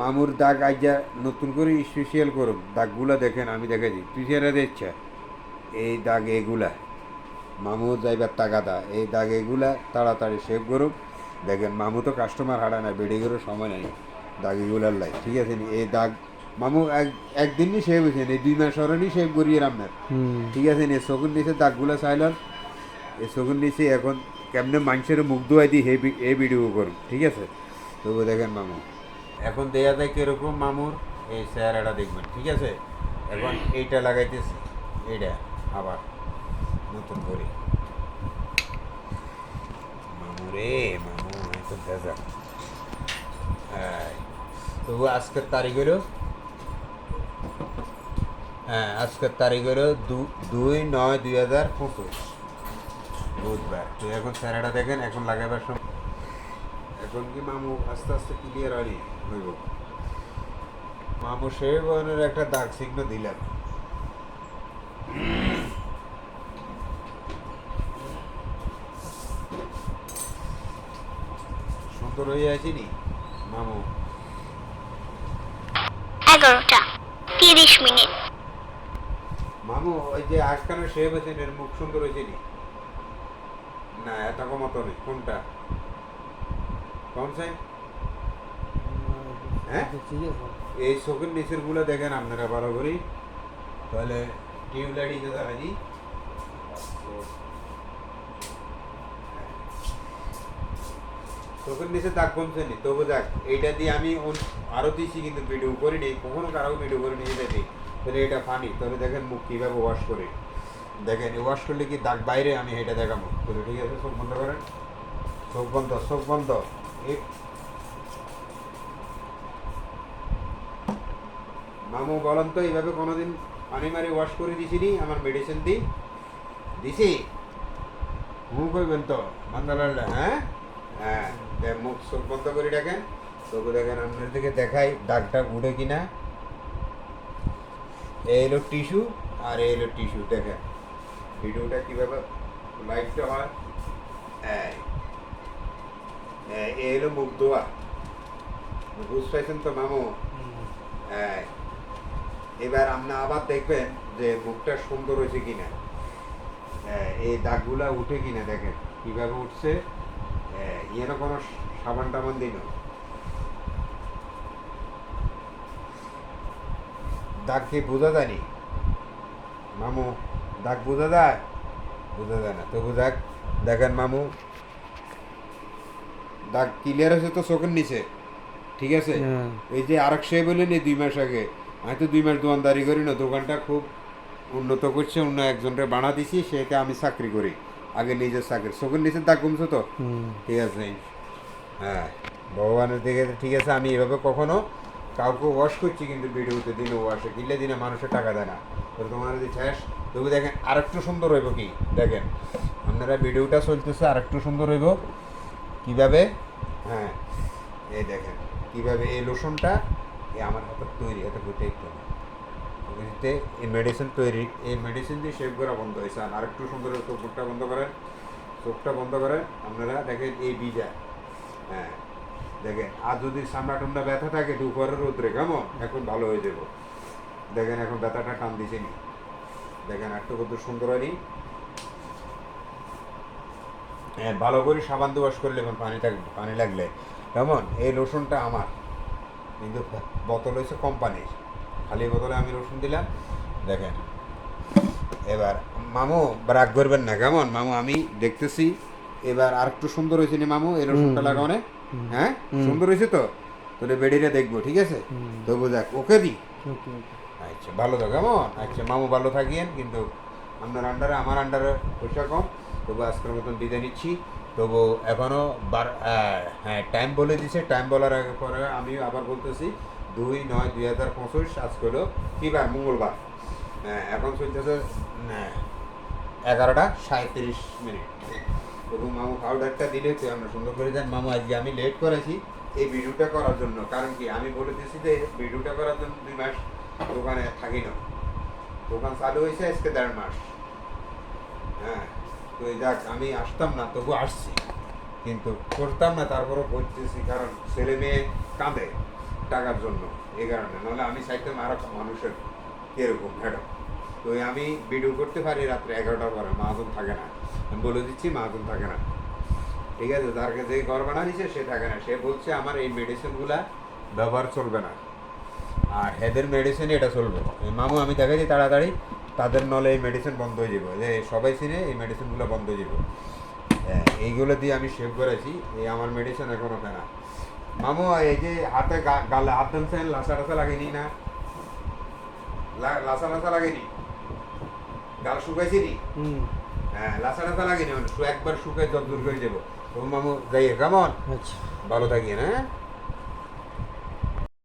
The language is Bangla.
মামুর দাগ আইজা নতুন করে স্পেশাল করুক দাগগুলা দেখেন আমি দেখেছি। তুই সেটা দেখছ? এই দাগ এগুলা। মামু যাইবার তাগাদা। এই দাগ এগুলা তাড়াতাড়ি সেভ করুক দেখেন মামু তো কাস্টমার হারা না বেড়ে গেলে সময় নাই দাগ এগুলার লাই। ঠিক আছে নি? এই দাগ মামু এক একদিনই সেভ হয়েছে এই দুই মাস সরণই সেভ করিয়ে আপনার ঠিক আছে নি? চকুর নিচে দাগগুলো চাইলেন এই চকুর নিচে এখন কেমনে মানুষের মুখ ধোয়াই দিই এই ভিডিও করুন ঠিক আছে? তবু দেখেন মামু। এখন দেয়া যায় কীরকম মামুর? এই চেহারাটা দেখবেন, ঠিক আছে? এখন এইটা লাগাইতেছি, এইটা আবার নতুন করে। মামু রে মামু এত ভেজা। হ্যাঁ তবু আজকের তারিখ হলো হ্যাঁ আজকের তারিখ হলো দুই নয় দুই হাজার পঁচিশ। বুধবার। তো এখন স্যারাটা দেখেন, এখন লাগাবার সময়। এখন কি মামু আস্তে আস্তে ক্লিয়ার হয়নি? হইব। মামু সে একটা দাগ চিহ্ন দিলাম সুন্দর হয়ে আছিনি মামু? এগারোটা তিরিশ মিনিট। মামু ওই যে আজকাল শেভ হয়েছে এর মুখ সুন্দর হয়েছেনি না এত কমতো নেই কোনটা? কোন সাইড হ্যাঁ এই চোখের নিচেরগুলো দেখেন আপনারা ভালো করে তাহলে টিউবলাইট দিতে রাজি চোখের নিচে দাগ কমছে নি তবু দেখ এইটা দিয়ে আমি অন- আরও দিছি কিন্তু ভিডিও করিনি কখনো কারও ভিডিও করিনি এটা দিয়ে তাহলে এটা ফানি তাহলে দেখেন মুখ কীভাবে ওয়াশ করে দেখেন ওয়াশ করলে কি দাগ বাইরে আমি এটা দেখাবো তাহলে ঠিক আছে চোখ বন্ধ করেন চোখ বন্ধ চোখ বন্ধ মামু, বলেন তো, এইভাবে কোনোদিন পানি মারি ওয়াশ করে দিছিনি? আমার মেডিসিন দি। দিছি। মুখ কইবেন তো মান্দালাল হ্যাঁ? হ্যাঁ মুখ চোখ বন্ধ করে দেখেন চোখ দেখেন, আপনার দিকে দেখাই, দাগটা উঠে কিনা। এই হলো টিস্যু আর এই হলো টিস্যু, দেখেন। ভিডিওটা কীভাবে লাইটটা হয়। এই। এই হলো মুখ দোয়া বুঝ পাইছেন তো মামু হ্যাঁ এবার আপনি আবার দেখবেন যে মুখটা সুন্দর হয়েছে কিনা হ্যাঁ, এই দাগগুলা উঠে কিনা দেখেন কীভাবে উঠছে হ্যাঁ, ইয়েরও কোনো সাবান টাবান দিন দাগ কি বোঝা যায়নি মামু দাগ বোঝা যায় বোঝা যায় না তবু দাগ দেখেন মামু দাগ ক্লিয়ার হয়েছে তো চোখের নিচে। ঠিক আছে? হ্যাঁ। এই যে আরেক সে বললেন এই দুই মাস আগে আমি তো দুই মাস দোকানদারি করি না দোকানটা খুব উন্নত করছে অন্য একজনকে বানা দিছি সেটা আমি চাকরি করি। আগে নিজের চাকরি চোখের নিচে দাগ কমছে তো। ঠিক আছে? হ্যাঁ ভগবানের দিকে ঠিক আছে আমি এভাবে কখনো কাউকে ওয়াশ করছি কিন্তু ভিডিওতে দিনে ওয়াশে কিনলে দিনে মানুষের টাকা দেয় না। তো তোমার যদি শেষ তবু দেখেন আরেকটু সুন্দর হইব কি? দেখেন আপনারা ভিডিওটা চলতেছে আরেকটু সুন্দর হইব। কীভাবে? হ্যাঁ এই দেখেন, কীভাবে এই লোশনটা এই আমার হাতে তৈরি, হাতে করতে একটু। এই মেডিসিন তৈরি, এই মেডিসিন দিয়ে শেভ করা বন্ধ হয়েছে। আর আরেকটু সুন্দর চোখটা বন্ধ করেন, চোখটা বন্ধ করেন, আপনারা দেখেন এই বিজা। হ্যাঁ দেখেন, আর যদি সামনা টামনা ব্যথা থাকে দুপুরের রোদ্রে, কেমন? এখন ভালো হয়ে যাব। দেখেন, এখন ব্যথাটা টান দিছে নি। দেখেন একটু কত সুন্দর হয়নি। হ্যাঁ ভালো করে সাবান দিয়ে ওয়াশ করলে এখন পানি থাকবে পানি লাগলে। কেমন? এই রসুনটা আমার। কিন্তু বোতল হয়েছে কোম্পানির। খালি বোতলে আমি রসুন দিলাম। দেখেন। এবার মামু রাগ করবেন না কেমন? মামু আমি দেখতেছি এবার আর একটু সুন্দর হয়েছে নি মামু এই রসুনটা লাগানো হ্যাঁ? সুন্দর হয়েছে তো? তাহলে বেডিটা দেখব ঠিক আছে। তবু দেখ ওকে দি আচ্ছা ভালো তো কেমন? আচ্ছা মামু ভালো থাকিয়েন কিন্তু আপনার আন্ডারে আমার আন্ডারে পয়সা কম। তবু আজকের মতন বিদায় নিচ্ছি। তবু এখনও বার হ্যাঁ টাইম বলে দিছে। টাইম বলার আগে পরে আমি আবার বলতেছি দুই নয় দুই হাজার পঁচিশ আজকে হলো কী বার? মঙ্গলবার। হ্যাঁ এখন চলতেছে আহ, এগারোটা সাঁত্রিশ মিনিট। তবু মামু পাউডারটা দিলে তুই আমরা সুন্দর করে দেন মামু আজকে আমি লেট করেছি এই ভিডিওটা করার জন্য। কারণ কি? আমি বলে দিয়েছি যে ভিডিওটা করার জন্য দুই মাস দোকানে থাকি না। দোকান চালু হয়েছে আজকে দেড় মাস। হ্যাঁ তো যাক, আমি আসতাম না, তবু আসছি। কিন্তু করতাম না, তারপরও করতেছি, কারণ ছেলে মেয়ে কাঁদে টাকার জন্য, এই কারণে। নাহলে আমি চাইতাম আরও মানুষের কীরকম ম্যাডাম। তো আমি ভিডিও করতে পারি রাত্রে এগারোটার পরে, মাহাজন থাকে না। আমি বলে দিচ্ছি, মাহাজন থাকে না। ঠিক আছে কাছে এই ঘর বানা সে থাকে না। সে বলছে, আমার এই মেডিসিনগুলা ব্যবহার চলবে না। আর হেদের মেডিসিন এটা চলবে মামু, আমি দেখাচ্ছি তাড়াতাড়ি। তাদের নলে এই মেডিসিন বন্ধ হয়ে যাবে। যে সবাই চিনে এই মেডিসিনগুলো বন্ধ হয়ে যাবে। হ্যাঁ, এইগুলো দিয়ে আমি সেভ করেছি এই আমার মেডিসিন এখনও কেনা মামু এই যে হাতে গালে হাত দিচ্ছেন লাসা টাসা লাগেনি না? লাসা লাসা লাগেনি? গাল শুকাইছি নি হুম। হ্যাঁ লাসা টাসা লাগেনি মানে একবার শুকাই জল দূর করে যাব। মামু যাই কেমন? আচ্ছা। ভালো থাকি হ্যাঁ?